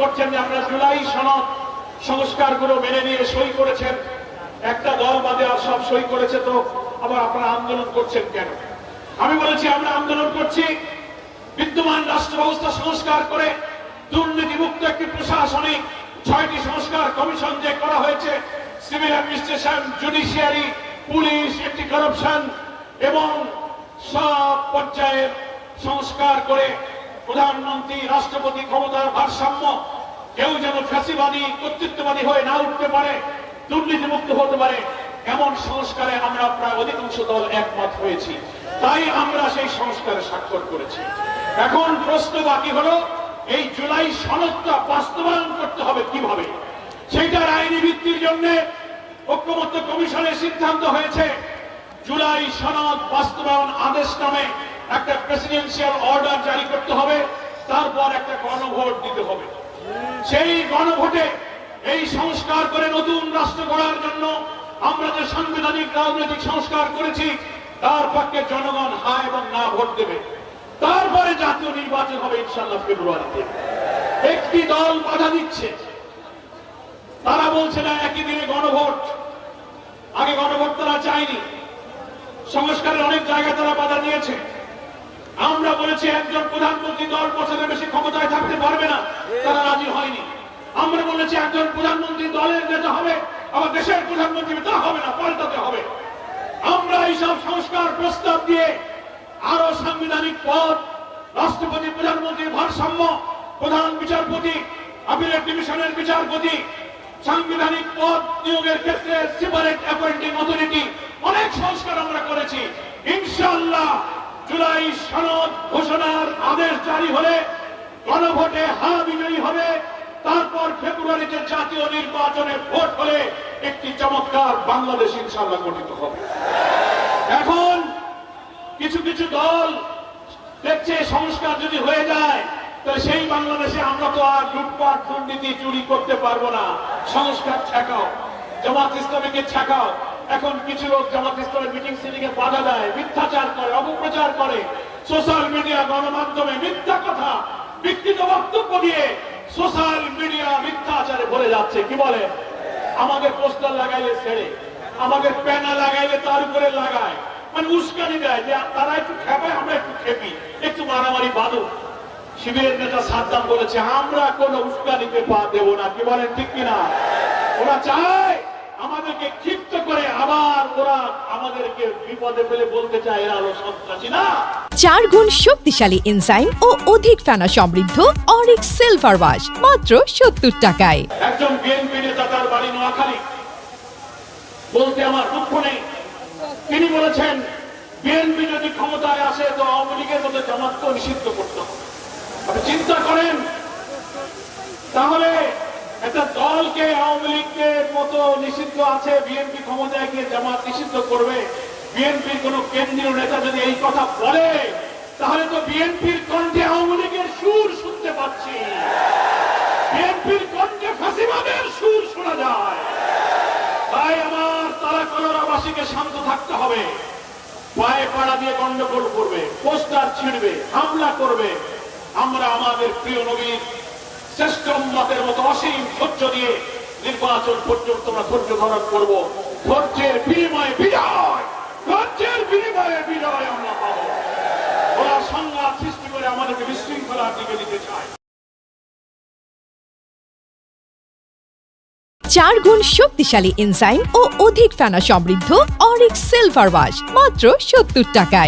করছেন যে আপনারা জুলাই সনদ সংস্কারগুলো মেনে নিয়ে সই করেছেন। একটা দল বাদে আর সব সই করেছে তো আবার আপনারা আন্দোলন করছেন কেন? আমি বলেছি, আমরা আন্দোলন করছি বিদ্যমান রাষ্ট্র ব্যবস্থা সংস্কার করে দুর্নীতিমুক্ত একটি প্রশাসনিক ছয়টি সংস্কার কমিশন যে করা হয়েছে, সিভিল অ্যাডমিনিস্ট্রেশন, জুডিশিয়ারি, পুলিশ, একটি করাপশন এবং সব পর্যায়ের সংস্কার করে প্রধানমন্ত্রী, রাষ্ট্রপতি ক্ষমতার ভারসাম্য, কেউ যেন ফ্যাসিবাদী, কর্তৃত্ববাদী হয়ে না উঠতে পারে, দুর্নীতিমুক্ত হতে পারে, এমন সংস্কারে আমরা প্রায় অধিকাংশ দল একমত হয়েছি। তাই আমরা সেই সংস্কারে স্বাক্ষর করেছি। এখন প্রশ্ন বাকি হলো, এই জুলাই সনদটা বাস্তবায়ন করতে হবে কীভাবে? সেইটার আইনি ভিত্তির জন্য ঐক্যমত্য কমিশনের সিদ্ধান্ত হয়েছে। জুলাই সনদ বাস্তবায়ন আদেশ নামে একটা প্রেসিডেন্সিয়াল অর্ডার জারি করতে হবে, তারপর একটা গণভোট দিতে হবে। সেই গণভোটে এই সংস্কার করে নতুন রাষ্ট্র গড়ার জন্য আমরা যে সাংবিধানিক রাজনৈতিক সংস্কার করেছি, তার পক্ষে জনগণ হা এবং না ভোট দেবে। তারপরে জাতীয় নির্বাচন হবে ইনশাল্লাহ ফেব্রুয়ারিতে। একটি দল বাধা দিচ্ছে। তারা বলছে না, একই দিনে গণভোট। আগে গণভোট তারা চায়নি। সংস্কারের অনেক জায়গায় তারা বাধা দিয়েছে। আমরা বলেছি একজন প্রধানমন্ত্রী দশ বছরের বেশি ক্ষমতায় থাকতে পারবে না, তারা রাজি হয়নি। আমরা বলেছি একজন প্রধানমন্ত্রী দলের নেতা হবে, আবার দেশের প্রধানমন্ত্রী তা হবে না, পাল্টাতে হবে। আমরা এইসব সংস্কার প্রস্তাব দিয়ে আরও সাংবিধানিক পদ রাষ্ট্রপতি, প্রধানমন্ত্রীর ভারসাম্য, প্রধান বিচারপতি আপিলেট ডিভিশনের বিচারপতি, সাংবিধানিক পদ নিয়োগের ক্ষেত্রে সেপারেট অ্যাপয়েন্টিং অথরিটি অনেক সংস্কার আমরা করেছি ইনশাআল্লাহ জুলাই সনদ ঘোষণার আদেশ জারি হলে গণভোটে হা বিজয়ী হবে। তারপর ফেব্রুয়ারিতে জাতীয় নির্বাচনে ভোট হলে একটি চমৎকার বাংলাদেশ ইনশাআল্লাহ গঠিত হবে। এখন কিছু কিছু দল দেখছে সংস্কার যদি হয়ে যায়, তাহলে সেই বাংলাদেশে আমরা তো আর লুটপাট, দুর্নীতি চুরি করতে পারব না। সংস্কার ঠেকাও, জামাত ইসলামীকে ঠেকাও। এখন কিছু লোক জামাত ইসলামের মিটিং সিটিংয়ে বাধা দেয়, মিথ্যাচার করে অপপ্রচার করে। সোশ্যাল মিডিয়া গণমাধ্যমে মিথ্যা কথা, বিকৃত বক্তব্য দিয়ে সোশ্যাল মিডিয়া মিথ্যাচারে ভরে যাচ্ছে। কি বলে? আমাদের পোস্টার লাগাইলে ছেড়ে, আমাদের প্যানা লাগাইলে তার উপরে লাগায়। মানে উস্কানি দেয় যে তারা একটু খেপায় আমরা একটু খেপি, একটু মারামারি বাঁধো শিবিরের নেতা সাদ্দাম বলেছে, আমরা কোন উস্কানিতে পা দেব না। কি বলেন, ঠিক কিনা? ওরা চায় আমাদেরকে ক্ষিপ্ত আবার ওরা আমাদেরকে বিপদে ফেলে বলতে চায় এরা হলো সন্ত্রাসী। না! চার গুণ শক্তিশালী এনজাইম ও অধিক ফেনা সমৃদ্ধ অরিক সিলভার ওয়াশ মাত্র সত্তর টাকায়। একজন বিএনপি নেতা তার বাড়ি নোয়াখালী। বলতে আমার দুঃখ নেই। তিনি বলেছেন বিএনপি যদি ক্ষমতায় আসে তো আওয়ামী লীগের মধ্যে জামাতকে নিষিদ্ধ করতে হবে। চিন্তা করেন তাহলে একটা দলকে আওয়ামী লীগের মতো নিষিদ্ধ আছে, বিএনপি ক্ষমতায় গিয়ে জামাত নিষিদ্ধ করবে। বিএনপির কোন কেন্দ্রীয় নেতা যদি এই কথা বলে, তাহলে তো বিএনপির কণ্ঠে আওয়ামী লীগের সুর শুনতে পাচ্ছি। বিএনপির কণ্ঠে ফাঁসিবাদের সুর শোনা যায়। তাই আমার তারা কলরাবাসীকে শান্ত থাকতে হবে। পায়ে পাড়া দিয়ে গন্ডগোল করবে, পোস্টার ছিঁড়বে, হামলা করবে। আমরা আমাদের প্রিয় নবীর শ্রেষ্ঠ উম্মতের মতো অসীম ধৈর্য দিয়ে নির্বাচন পর্যন্ত আমরা ধৈর্য ধারণ করব। ধৈর্যের বিনিময়ে বিজয়! ধৈর্যের বিনিময়ে বিজয় আমরা পাবো। ওরা সংঘাত সৃষ্টি করে আমাদেরকে বিশৃঙ্খলার দিকে নিতে চায়। চার গুণ শক্তিশালী এনজাইম ও অধিক ফেনা সমৃদ্ধ অরিক সিলভার ওয়াশ মাত্র সত্তর টাকায়।